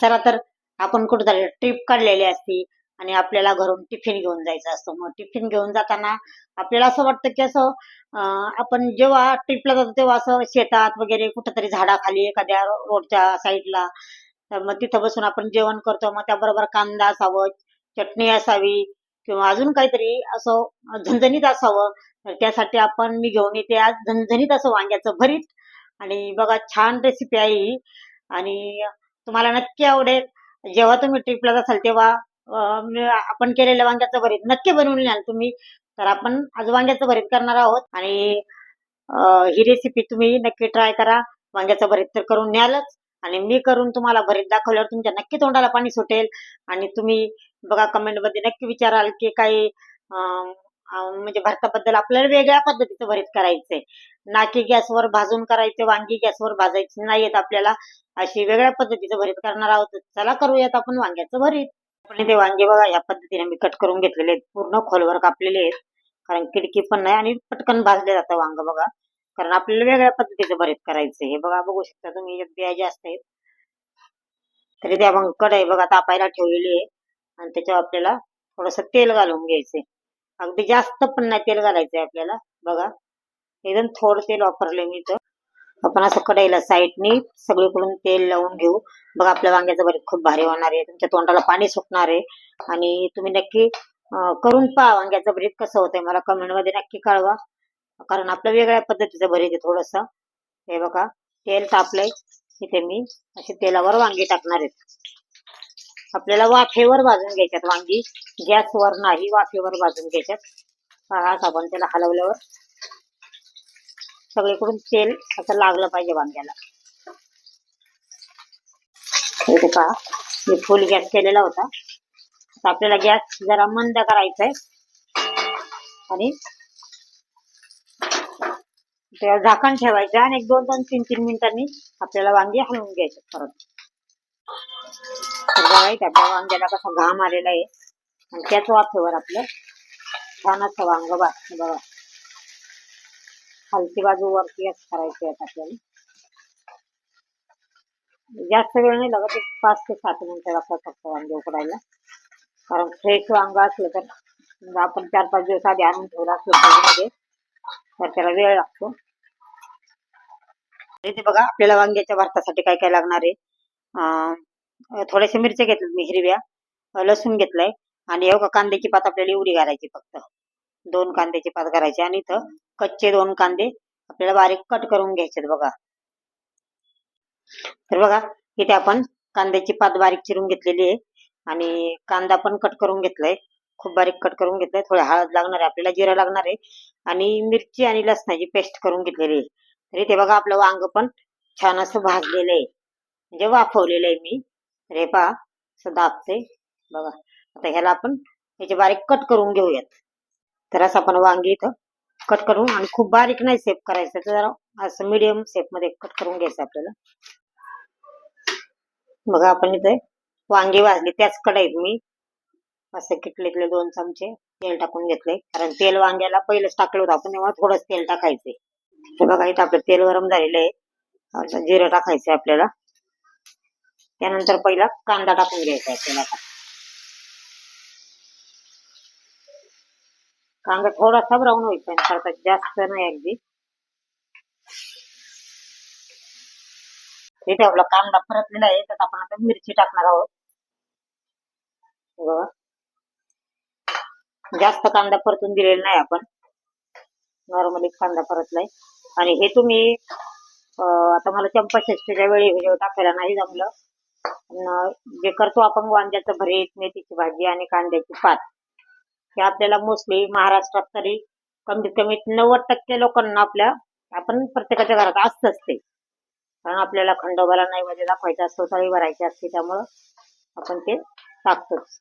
चला तर आपण कुठेतरी ट्रिप काढलेली असती आणि आपल्याला घरून टिफिन घेऊन जायचं असतं. मग टिफिन घेऊन जाताना आपल्याला असं वाटतं की असं आपण जेव्हा ट्रिपला जातो तेव्हा असं शेतात वगैरे कुठेतरी झाडाखाली एखाद्या रोडच्या साईडला तर मग तिथं बसून आपण जेवण करतो. मग त्याबरोबर कांदा असावं चटणी असावी किंवा अजून काहीतरी असं झणझणीत असावं. तर त्यासाठी आपण मी घेऊन येते आज झणझणीत असं वांग्याचं भरीत. आणि बघा छान रेसिपी आहे ही. आणि तुम्हाला नक्की आवडेल. जेव्हा तुम्ही ट्रिपला जासाल तेव्हा आपण केलेलं वांग्याचं भरीत नक्की बनवून न्याल तुम्ही. तर आपण आज वांग्याचं भरीत करणार आहोत आणि ही रेसिपी तुम्ही नक्की ट्राय करा. वांग्याचं भरीत तर करून न्यालच. आणि मी करून तुम्हाला भरीत दाखवल्यावर तुमच्या नक्की तोंडाला पाणी सुटेल. आणि तुम्ही बघा कमेंटमध्ये नक्की विचाराल की काही म्हणजे भरताबद्दल आपल्याला वेगळ्या पद्धतीचं भरीत करायचंय. नाकी गॅसवर भाजून करायचे वांगी गॅसवर भाजायची नाहीयेत आपल्याला अशी वेगळ्या पद्धतीचं भरीत करणार आहोत. चला करूयात आपण वांग्याचं भरीत. आपण ते वांगे बघा या पद्धतीने मी कट करून घेतलेले आहेत. पूर्ण खोलवर कापलेले आहेत. कारण खिडकी पण नाही आणि पटकन भाजले जातं वांग बघा. कारण आपल्याला वेगळ्या पद्धतीचं भरीत करायचं हे बघा बघू शकता तुम्ही बिया जास्त आहेत. तरी त्या मग आहे बघा तापायला ठेवलेली आहे. आणि त्याच्यावर आपल्याला थोडस तेल घालून घ्यायचंय. अगदी जास्त पण नाही तेल घालायचंय आपल्याला. बघा. एकदम थोडं तेल वापरलंय मी इथं. आपण असं कढईला साईडनी सगळीकडून तेल लावून घेऊ. बघा आपल्या वांग्याचं भरीत खूप भारी होणार आहे. तुमच्या तोंडाला पाणी सुटणार आहे. आणि तुम्ही नक्की करून पहा वांग्याचं भरीत कसं होतंय. मला कमेंटमध्ये नक्की कळवा. कारण आपलं वेगळ्या पद्धतीचं भरीत आहे थोडस. हे बघा. तेल तापलंय. इथे मी असे तेलावर वांगी टाकणार आहेत आपल्याला वाफेवर भाजून घ्यायच्यात वांगी. गॅसवर नाही वाफेवर भाजून घ्यायच्यात. पहा आपण त्याला हलवल्यावर सगळीकडून तेल असं लागलं पाहिजे वांग्याला. इथे पहा मी फुल गॅस केलेला होता. आपल्याला गॅस जरा मंद करायचा आहे आणि त्यावर झाकण ठेवायचं आणि एक दोन दोन तीन तीन मिनिटांनी आपल्याला वांगी हलवून घ्यायचे परत. बघा इथे वांग्याला कसा घाम आलेला आहे. आणि त्याच वाफेवर आपलं छान असं वांग भाजतं बघा. खालची बाजू वरती करायची आहे आपल्याला. जास्त वेळ नाही लागत एक पाच ते सात मिनिटं लागतात फक्त वांगे उकडायला. कारण फ्रेश वांग असलं तर आपण चार पाच दिवस आधी आणून ठेवलं असलं तर त्याला वेळ लागतो. बघा आपल्याला वांग्याच्या भारतासाठी काय काय लागणार आहे? अं, थोड्याशा मिरच्या घेतल्यात मी हिरव्या. लसूण घेतलाय. आणि हे कांद्याची पात आपल्याला एवढी घालायची फक्त. दोन कांद्याची पात घालायची. आणि इथं कच्चे दोन कांदे आपल्याला बारीक कट करून घ्यायचे बघा. तर बघा इथे आपण कांद्याची पात बारीक चिरून घेतलेली आहे. आणि कांदा पण कट करून घेतलाय. खूप बारीक कट करून घेतलाय. थोडी हळद लागणार आहे आपल्याला जिरा लागणार आहे. आणि मिरची आणि लसणाची पेस्ट करून घेतलेली आहे. तर इथे बघा आपलं वांग पण छान असं भाजलेलं आहे. म्हणजे वाफवलेलं आहे मी. रेपा हे पहा बघा. आता ह्याला आपण याचे बारीक कट करून घेऊयात. तर असं आपण वांगी इथं कट करून आणि खूप बारीक नाही सेप करायचं तर जरा असं मीडियम सेपमध्ये कट करून घ्यायचं आपल्याला. बघा आपण इथे वांगी वाजली त्याच कढईत मी असे किटलीतले दोन चमचे तेल टाकून घेतले कारण तेल वांग्याला पहिलंच टाकलं होतं आपण तेव्हा थोडंच तेल टाकायचंय बघा इथं आपलं तेल गरम झालेलं आहे. जिरं टाकायचंय आपल्याला. त्यानंतर पहिला कांदा टाकून घ्यायचा आपल्याला कांदा थोडासा ब्राऊन होईपर्यंत करतात जास्त नाही अगदी. इथे आपला कांदा परतलेला आहे त्यात आपण आता मिरची टाकणार आहोत. जास्त कांदा परतून दिलेला नाही आपण. नॉर्मली कांदा परतलाय. आणि हे तुम्ही आता मला चंपा षष्टीच्या वेळी व्हिडिओ टाकायला नाही जमलं जे करतो आपण वांग्याचं भरीत मेथीची भाजी आणि कांद्याची पात. हे आपल्याला मोस्टली महाराष्ट्रात तरी कमीत कमी नव्वद टक्के लोकांना आपल्या आपण प्रत्येकाच्या घरात असतच ते. कारण आपल्याला खंडोबाला म्हणजे दाखवायचा असतो तळी भरायची असते त्यामुळं आपण ते टाकतोच.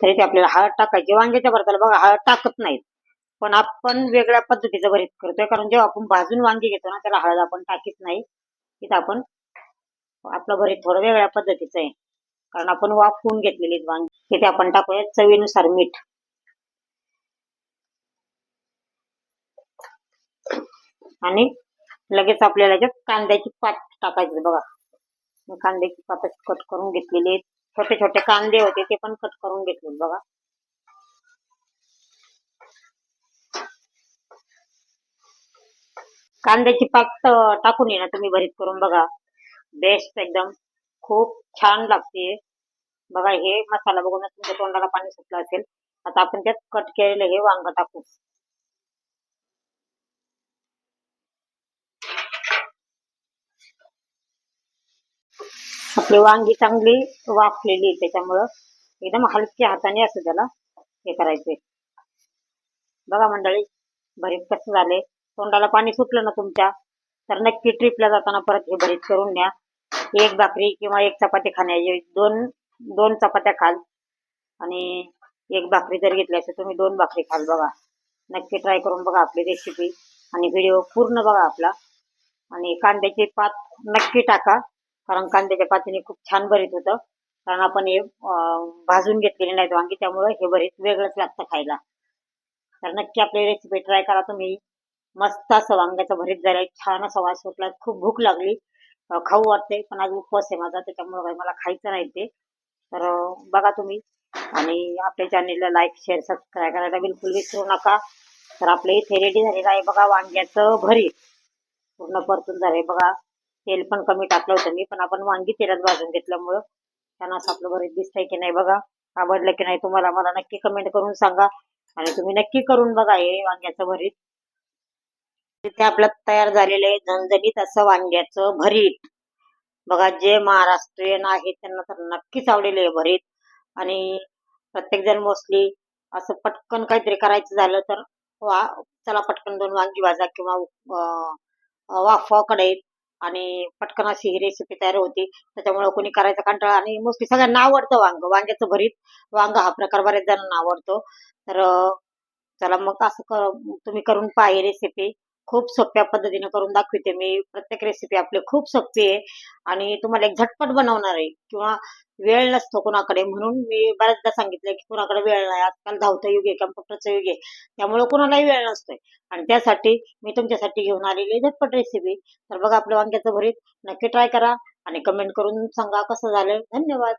तरी ते आपल्याला हळद टाकायची. वांग्याच्या भरताला बघा हळद टाकत नाहीत. पण आपण वेगळ्या पद्धतीचं भरीत करतोय. कारण जेव्हा आपण भाजून वांगी घेतो ना त्याला हळद आपण टाकीत नाही. तिथं आपण आपलं भरीत थोडं वेगळ्या पद्धतीचं आहे. कारण आपण वाफवून घेतलेली वांगी. तिथे आपण टाकूया चवीनुसार मीठ. आणि लगेच आपल्याला जे कांद्याची पात टाकायची बघा. कांद्याची पात कट करून घेतलेली आहेत. छोटे छोटे कांदे होते ते पण कट करून घेतले बघा. कांद्याची पात टाकून ये ना तुम्ही भरीत करून बघा. बेस्ट एकदम खूप छान लागते. बघा हे मसाला बघूनच तुमच्या तोंडाला पाणी सुटलं असेल आता आपण त्यात कट केलेलं हे वांग टाकू. आपली वांगी चांगली वाफलेली त्याच्यामुळं. एकदम हलक्या हाताने असं त्याला हे करायचे बघा मंडळी भरीत कसं झाले तोंडाला पाणी सुटलं ना तुमच्या तर नक्की ट्रिपला जाताना परत हे भरीत करून न्या. एक भाकरी किंवा एक चपाती खाण्याची दोन दोन चपात्या खाल. आणि एक भाकरी जर घेतली असेल तुम्ही दोन भाकरी खाल बघा. नक्की ट्राय करून बघा आपली रेसिपी आणि व्हिडिओ पूर्ण बघा आपला. आणि कांद्याची पात नक्की टाका कारण कांद्याच्या पातीने खूप छान भरीत होतं. कारण आपण हे भाजून घेतलेले नाहीत वांगी त्यामुळे हे भरीत वेगळंच लागतं खायला. तर नक्की आपली रेसिपी ट्राय करा तुम्ही. मस्त असं वांग्याचं भरीत जरा छान असा वास सुटला खूप भूक लागली. खाऊ वाटते पण आज उपवास आहे माझा त्याच्यामुळे काही मला खायचं नाही ते. तर बघा तुम्ही. आणि आपल्या चॅनेलला लाईक शेअर सबस्क्राईब करायला बिलकुल विसरू नका. तर आपलं इथे रेडी झालेलं आहे बघा वांग्याचं भरीत पूर्ण परतून झालंय बघा. तेल पण कमी टाकलं होतं मी पण आपण वांगी तेलात भाजून घेतल्यामुळं त्यांना असं आपलं भरीत दिसतंय की नाही बघा. आवडलं की नाही तुम्हाला मला नक्की कमेंट करून सांगा. आणि तुम्ही नक्की करून बघा हे वांग्याचं भरीत. तिथे आपलं तयार झालेलं आहे झणझणीत असं वांग्याचं भरीत. बघा जे महाराष्ट्रीयन आहे त्यांना तर नक्कीच आवडेल आहे भरीत. आणि प्रत्येक जण मोस्टली असं पटकन काहीतरी करायचं झालं तर वा चला पटकन दोन वांगी भाजा किंवा अं, वाफवा कढईत आणि पटकन अशी ही रेसिपी तयार होती. त्याच्यामुळे कोणी करायचा कंटाळा आणि मोस्टली सगळ्यांना आवडतं वांग. वांग्याचं भरीत वांग हा प्रकार बऱ्याच जणांना आवडतो. तर चला मग असं कर तुम्ही करून पाहि रेसिपी खूप सोप्या पद्धतीने करून दाखवते मी. प्रत्येक रेसिपी आपली खूप सोपी आहे. आणि तुम्हाला एक झटपट बनवणार आहे. किंवा वेळ नसतो कुणाकडे म्हणून. मी बऱ्याचदा सांगितलं की कुणाकडे वेळ नाही. आजकाल धावतं युग आहे कम्प्युटरचं युग आहे. त्यामुळे कुणालाही वेळ नसतोय. आणि त्यासाठी मी तुमच्यासाठी घेऊन आलेली झटपट रेसिपी तर बघा आपलं वांग्याचं भरीत नक्की ट्राय करा आणि कमेंट करून सांगा कसं झालं. धन्यवाद.